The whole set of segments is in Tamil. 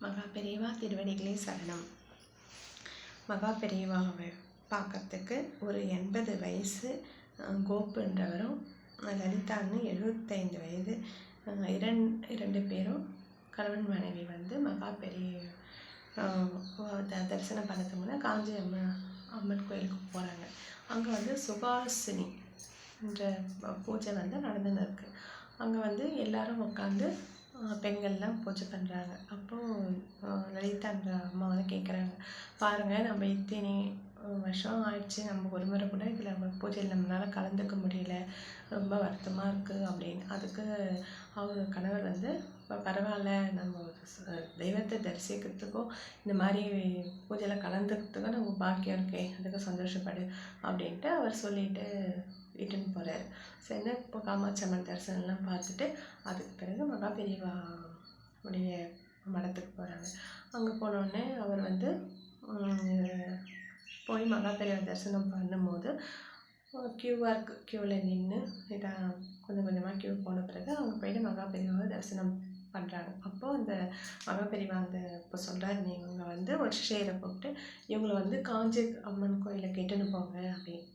மகா பெரியவா திருவடிகளே சரணம். மகா பெரியவாவை பார்க்கறதுக்கு ஒரு எண்பது வயசு கோப்புன்றவரும் லலிதான்னு எழுபத்தைந்து வயது இரண் இரண்டு பேரும் கணவன் மனைவி வந்து மகா பெரிய தரிசனம் பண்ணதுக்கு முன்னே காஞ்சி அம்மன் அம்மன் கோயிலுக்கு போகிறாங்க அங்கே வந்து சுபாசினி என்ற பூஜை வந்து நடந்துன்னு இருக்குது அங்கே வந்து எல்லாரும் உட்காந்து பெண்கள்லாம் பூஜை பண்ணுறாங்க அப்போது லலிதான்ற அம்மா வந்து கேட்குறாங்க பாருங்கள் நம்ம இத்தனை வருஷம் ஆயிடுச்சு. நம்ம ஒரு முறை கூட இதில் நம்ம பூஜையில் நம்மளால் கலந்துக்க முடியல. ரொம்ப வருத்தமாக இருக்குது அப்படின்னு. அதுக்கு அவர் கணவர் வந்து பரவாயில்ல. நம்ம தெய்வத்தை தரிசிக்கிறதுக்கும் இந்த மாதிரி பூஜையில் கலந்துக்கிறதுக்கும் நம்ம பாக்கியம் இருக்கே. அதுக்கு சந்தோஷப்படு. அப்படின்ட்டு அவர் சொல்லிட்டு ரிட்டன் போகிறார் ஸோ என்ன? இப்போ காமாட்சி அம்மன் தரிசனம்லாம் பார்த்துட்டு அதுக்கு பிறகு மகா பெரியவா உடைய மடத்துக்கு போகிறாங்க அங்கே போனோடனே அவர் வந்து போய் மகா பெரியவா தரிசனம் பண்ணும்போது க்யூவாக க்யூவில் நின்று இதாக கொஞ்சம் கொஞ்சமாக க்யூ போன பிறகு அவங்க போயிட்டு மகா பெரியவாவை தரிசனம் பண்ணுறாங்க அப்போது அந்த மகா பெரியவா அந்த இப்போ சொல்கிறாரு நீங்கள் வந்து ஒரு ஷேரை கூப்பிட்டு இவங்களை வந்து காஞ்சி அம்மன் கோயிலை கேட்டுன்னு போங்க அப்படின்னு.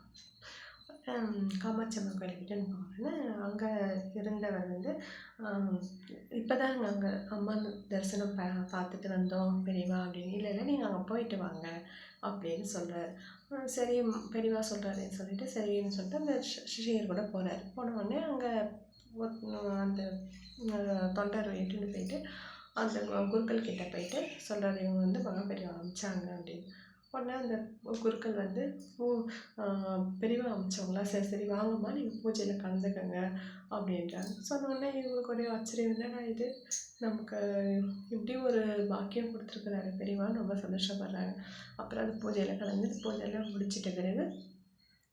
காமாட்சி அம்மன் கோயிலை கேட்டுன்னு அங்கே இருந்தவர் வந்து இப்போ தான் நாங்கள் அம்மன் தரிசனம் பா பார்த்துட்டு வந்தோம் பெரியவா அப்படின்னு. இல்லை இல்லை நீங்கள் அங்கே போயிட்டு வாங்க அப்படின்னு சொல்கிறார் சரி பெரியவா சொல்கிறாருன்னு சொல்லிட்டு சரின்னு சொல்லிட்டு அந்த சிஷியர் கூட போகிறாரு போன உடனே அங்கே அந்த தொண்டர் எட்டுன்னு போயிட்டு அந்த குருக்கள் கிட்டே போயிட்டு சொல்கிறார் இவங்க வந்து மகா பெரியவா அமிச்சாங்க அப்படின்னு. உடனே அந்த குருக்கள் வந்து ஓ பெரியவா அமைச்சவங்களா சரி சரி வாங்கம்மா நீங்கள் பூஜையில் கலந்துக்கங்க அப்படின்றாங்க. சொன்ன உடனே இவங்களுக்கு ஒரே ஆச்சரியம் என்னடா இது? நமக்கு இப்படி ஒரு பாக்கியம் கொடுத்துருக்குறாரு பெரியவா ரொம்ப சந்தோஷப்படுறாங்க. அப்புறம் அந்த பூஜையில் கலந்து பூஜையெல்லாம் முடிச்சிட்ட பிறகு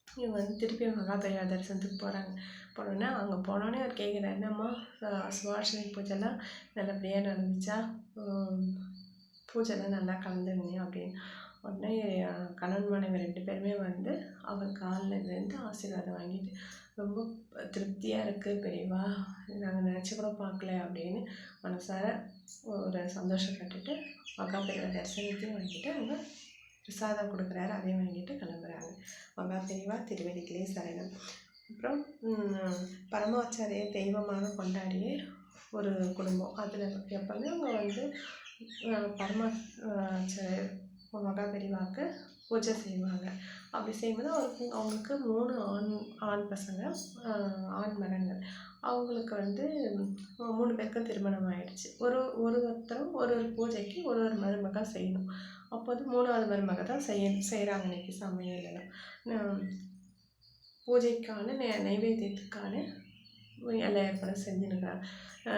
இவங்க வந்து திருப்பி மகா தரிசனத்துக்கு போகிறாங்க போனோடனே அங்கே போனோடனே அவர் கேட்குறாரு என்னம்மா சு- பூஜைலாம் நல்லபடியாக நடந்துச்சா? பூஜைலாம் நல்லா கலந்துருந்தேன் அப்படின்னு. உடனே கணவன் மனைவி ரெண்டு பேருமே வந்து அவர் காலில் விழுந்து ஆசீர்வாதம் வாங்கிட்டு ரொம்ப திருப்தியாக இருக்குது பெரியவா. நாங்கள் நினச்சி கூட பார்க்கல அப்படின்னு மனசார ஒரு சந்தோஷப்பட்டுட்டு அக்கா பெரியவா தரிசனத்தையும் வாங்கிட்டு அவங்க பிரசாதம் கொடுக்குறாரு அதையும் வாங்கிட்டு கிளம்புறாங்க. மகா பெரியவா திருவடிகளே சரணம். அப்புறம் பரமாச்சாரியை பரமாச்சாரிய தெய்வமாக கொண்டாடிய ஒரு குடும்பம். அதில் எப்போவுமே அவங்க வந்து பரமாச்சாரியர் பரமாச்சாரியர் மகா பெரியவாக்கு பூஜை செய்வாங்க. அப்படி செய்யும்போது அவருக்கு அவங்களுக்கு மூணு ஆண் ஆண் பசங்க ஆண் மகன்கள். அவங்களுக்கு வந்து மூணு பேருக்கும் திருமணம் ஆயிடுச்சு. ஒரு ஒரு ஒருத்தரும் ஒரு ஒரு பூஜைக்கு ஒரு ஒரு மருமக செய்யணும். அப்போது மூணாவது மருமக தான் செய்ய செய்கிறாங்க இன்றைக்கி சமையலெல்லாம் எல்லாம். பூஜைக்கான நெ நைவேத்தியத்துக்கான எல்லா ஏற்பாடும் செஞ்சுருக்காங்க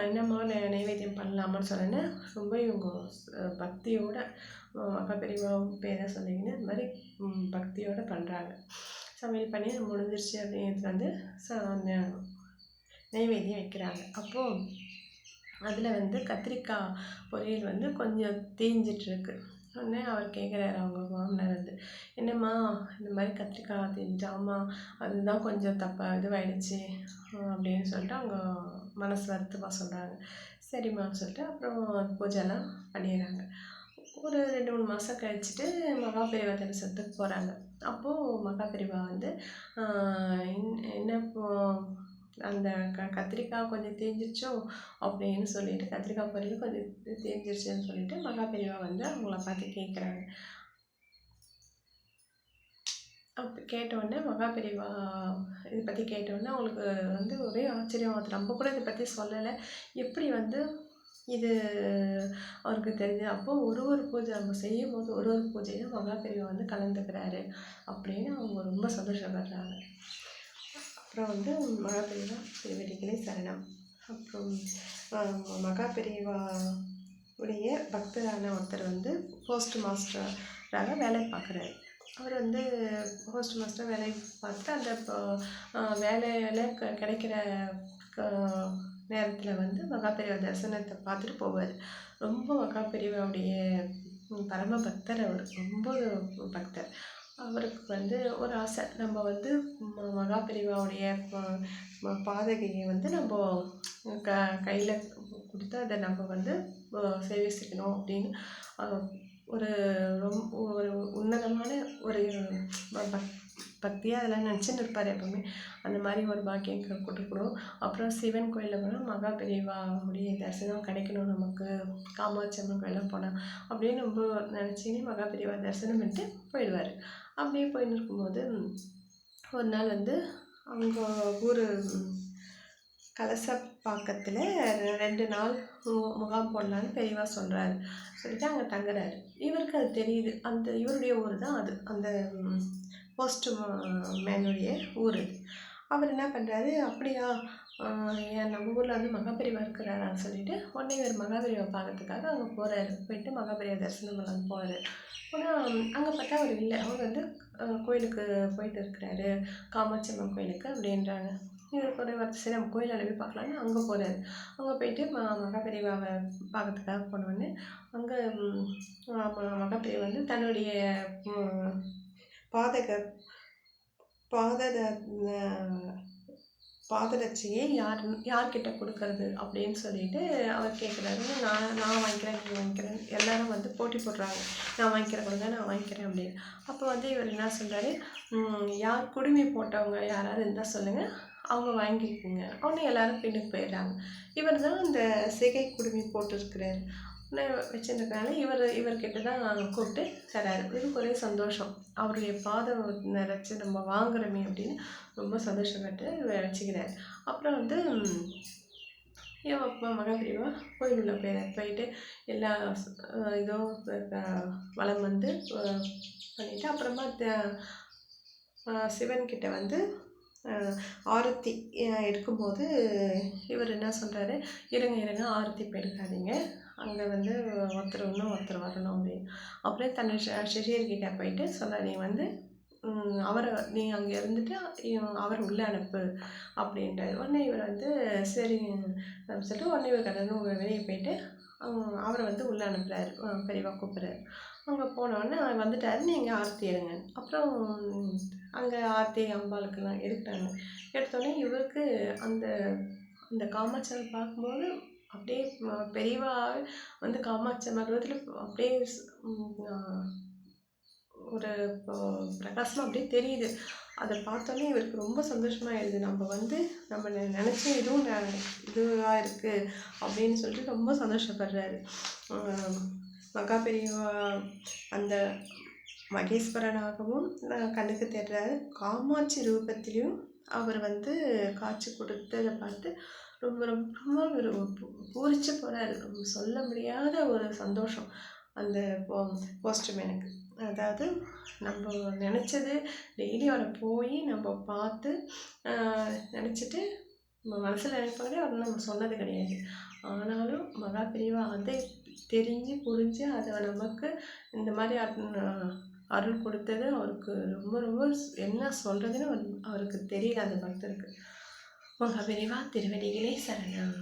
என்னம்மா நெ- நைவேத்தியம் பண்ணலாமான்னு சொன்னேன்னா ரொம்ப இவங்க பக்தியோட அப்பா அக்கா பெரியவா பேரை சொன்னீங்கன்னா இந்த மாதிரி பக்தியோடு பக்தியோட பண்ணுறாங்க சமையல் பண்ணி முடிஞ்சிருச்சு அப்படிங்கிறது வந்து ச நைவேத்தியம் வைக்கிறாங்க. அப்போது அதில் வந்து கத்திரிக்காய் பொரியல் வந்து கொஞ்சம் தீஞ்சிட்ருக்கு. உடனே அவர் கேட்குறாரு அவங்க மாமனார் வந்து என்னம்மா இந்த மாதிரி கத்திரிக்காய் தீஞ்சாமா அதுதான் கொஞ்சம் தப்பாக இதுவாயிடுச்சு. அப்படின்னு சொல்லிட்டு அவங்க மனசு வருத்தமாக சொல்கிறாங்க சரிம்மா சொல்லிட்டு அப்புறம் பூஜைலாம் பண்ணிடுறாங்க. ஒரு ரெண்டு மூணு மாதம் கழிச்சுட்டு மகா பெரியவா தரிசனத்துக்கு போகிறாங்க அப்போது மகா பெரியவா வந்து என்ன அந்த க கத்திரிக்காய் கொஞ்சம் தேஞ்சிருச்சோ அப்படின்னு சொல்லிட்டு கத்திரிக்காய் பொரியல் கொஞ்சம் தேஞ்சிருச்சுன்னு சொல்லிட்டு மகா பெரியவா வந்து அவங்கள பார்த்து கேட்குறாங்க அப்போ கேட்டவுடனே மகா பெரியவா இதை பற்றி கேட்டவுடனே அவங்களுக்கு வந்து ஒரே ஆச்சரியம். அது நம்ம கூட இதை பற்றி சொல்லலை. எப்படி வந்து இது அவருக்கு தெரிஞ்சு அப்போ ஒரு ஒரு பூஜை நம்ம செய்யும் போது ஒரு ஒரு பூஜையும் மகா பெரியவா வந்து கலந்துக்கிறாரு அப்படின்னு அவங்க ரொம்ப சந்தோஷப்படுறாங்க. அப்புறம் வந்து மகா பெரியவா திருவடிகளே சரணம். அப்புறம் மகா பெரியவா உடைய பக்தரான ஒருத்தர் வந்து போஸ்ட் மாஸ்டராக வேலை பார்க்குறாரு. அவர் வந்து போஸ்ட் மாஸ்டர் வேலை பார்த்து அந்த வேலையில் க கிடைக்கிற நேரத்தில் வந்து மகாபெரிவா தரிசனத்தை பார்த்துட்டு போவார். ரொம்ப மகாபெரிவாவுடைய பரம பக்தர் அவர். ரொம்ப பக்தர். அவருக்கு வந்து ஒரு ஆசை. நம்ம வந்து ம- மகா பெரியவாவுடைய பாதகையை வந்து நம்ம க கையில் கொடுத்து அதை நம்ம வந்து சேவிச்சிக்கணும் அப்படின்னு ஒரு ரொம்ப ஒரு உன்னதமான ஒரு பக்தியாக அதெல்லாம் நினச்சின்னு இருப்பார் எப்போவுமே. அந்த மாதிரி ஒரு பாக்கியம் கொடுக்கணும் அப்புறம் சிவன் கோயிலில் போனால் மகா பெரியவாவுடைய தரிசனம் கிடைக்கணும் நமக்கு. காமாட்சி அம்மன் கோயிலாம் போனால் அப்படின்னு ரொம்ப நினச்சினே மகா பெரியவா தரிசனம் பண்ணிட்டு போயிடுவார். அப்படியே போயின்னு இருக்கும்போது ஒரு நாள் வந்து அவங்க ஊர் கலசப்பாக்கத்தில் ரெண்டு நாள் முகாம் போடலான்னு பெரியவா சொல்கிறாரு சொல்லிட்டு அங்கே தங்குறாரு. இவருக்கு அது தெரியுது. அந்த இவருடைய ஊர் தான் அது. அந்த போஸ்ட் மேனுடைய ஊர் அவர் என்ன பண்ணுறாரு அப்படியா என் நம்ம ஊரில் வந்து மகாபெரிவா இருக்கிறாரான்னு சொல்லிட்டு உடனே இவர் மகாபெரிவா பார்க்கறதுக்காக அங்கே போகிறாரு போயிட்டு மகாபெரிவா தரிசனம் பண்ணலான்னு போகிறாரு ஆனால் அங்கே பார்த்தா அவர் இல்லை. அவர் வந்து கோயிலுக்கு போயிட்டு இருக்கிறாரு. காமாட்சி அம்மன் கோயிலுக்கு அப்படின்றாங்க. இவர் வரது சரி நம்ம கோயில் அளவில் பார்க்கலான்னு அங்கே போனார் அங்கே போயிட்டு ம மகாபெரிவாவை பார்க்கறதுக்காக போனோடனே அங்கே மகாபெரிவா வந்து தன்னுடைய பாதக பாதத பாதரட்சியை யார் யார்கிட்ட கொடுக்கறது அப்படின்னு சொல்லிட்டு அவர் கேட்குறாரு நான் நான் வாங்கிக்கிறேன் நீ வாங்கிக்கிறேன் எல்லாரும் வந்து போட்டி போடுறாங்க. நான் வாங்கிக்கிறேன் கொடுங்க நான் வாங்கிக்கிறேன் அப்படின்னு. அப்போ வந்து இவர் என்ன சொல்கிறாரு யார் குடுமி போட்டவங்க யாராவது இருந்தால் சொல்லுங்கள் அவங்க வாங்கிக்கோங்க உடனே எல்லாரும் பின்னுக்கு போயிடுறாங்க. இவர் தான் அந்த சிகை குடுமி போட்டிருக்கிறாரு. வச்சுருக்கனால இவர் இவர்கிட்ட தான் கூப்பிட்டு தராரு. இவருக்கு ஒரே சந்தோஷம். அவருடைய பாதம் நிறச்சி நம்ம வாங்குறோமே அப்படின்னு ரொம்ப சந்தோஷப்பட்டு வச்சுக்கிறார். அப்புறம் வந்து என் அப்பா மகாபிரிவா கோயிலுள்ள போயிடுறார் போயிட்டு எல்லா இதுவும் வளம் வந்து பண்ணிவிட்டு அப்புறமா சிவன்கிட்ட வந்து ஆரத்தி எடுக்கும்போது இவர் என்ன சொல்கிறாரு இருங்க இருங்க ஆரத்தி இப்போ எடுக்காதீங்க அங்கே வந்து ஒருத்தர் இன்னும் ஒருத்தர் வரணும். அப்படின்னு. அப்படியே தன்னை சிஷியர்கிட்ட போயிட்டு சொன்னார் நீ வந்து அவரை நீ அங்கே இருந்துட்டு அவர் உள்ளே அனுப்பு. அப்படின்ட்டு உடனே இவர் வந்து சரி சொல்லிட்டு உடனே இவர் கடந்து வெளியே போயிட்டு அவரை வந்து உள்ளே அனுப்புகிறாரு பெரியவா கூப்பிட்றாரு. அங்கே போனோடனே வந்துட்டார். நீங்கள் ஆரத்தி எடுங்க. அப்புறம் அங்கே ஆர்த்தி அம்பாளுக்கெல்லாம் எடுக்கிறாங்க எடுத்தோடனே இவருக்கு அந்த அந்த காமாட்சியை பார்க்கும்போது அப்படியே பெரியவா வந்து காமாட்சி மருவத்தில் அப்படியே ஒரு பிரகாசமாக அப்படியே தெரியுது. அதை பார்த்தோன்னே இவருக்கு ரொம்ப சந்தோஷமாயிடுது நம்ம வந்து நம்ம நினச்ச இதுவும் இதுவாக இருக்குது அப்படின்னு சொல்லிட்டு ரொம்ப சந்தோஷப்படுறாரு. மகா பெரியவா அந்த மகேஸ்வரனாகவும் கண்ணுக்கு தெரிறாரு காமாட்சி ரூபத்திலையும் அவர் வந்து காட்சி கொடுத்ததை பார்த்து ரொம்ப ரொம்ப ஒரு பூரிச்ச போகிறாரு ரொம்ப சொல்ல முடியாத ஒரு சந்தோஷம் அந்த போ போஸ்ட்மேனுக்கு அதாவது நம்ம நினச்சது டெய்லி அவரை போய் நம்ம பார்த்து நினச்சிட்டு நம்ம மனசில் நினைப்பாங்க அவர் நம்ம சொன்னது கிடையாது. ஆனாலும் மகா பிரிவா அதை தெரிஞ்சு புரிஞ்சு அதை நமக்கு இந்த மாதிரி அருள் கொடுத்தது. அவருக்கு ரொம்ப ரொம்ப என்ன சொல்கிறதுன்னு அவருக்கு தெரியல. அந்த பக்தருக்கு உங்கள் பிரிவா திருவடிகளே சரணம்.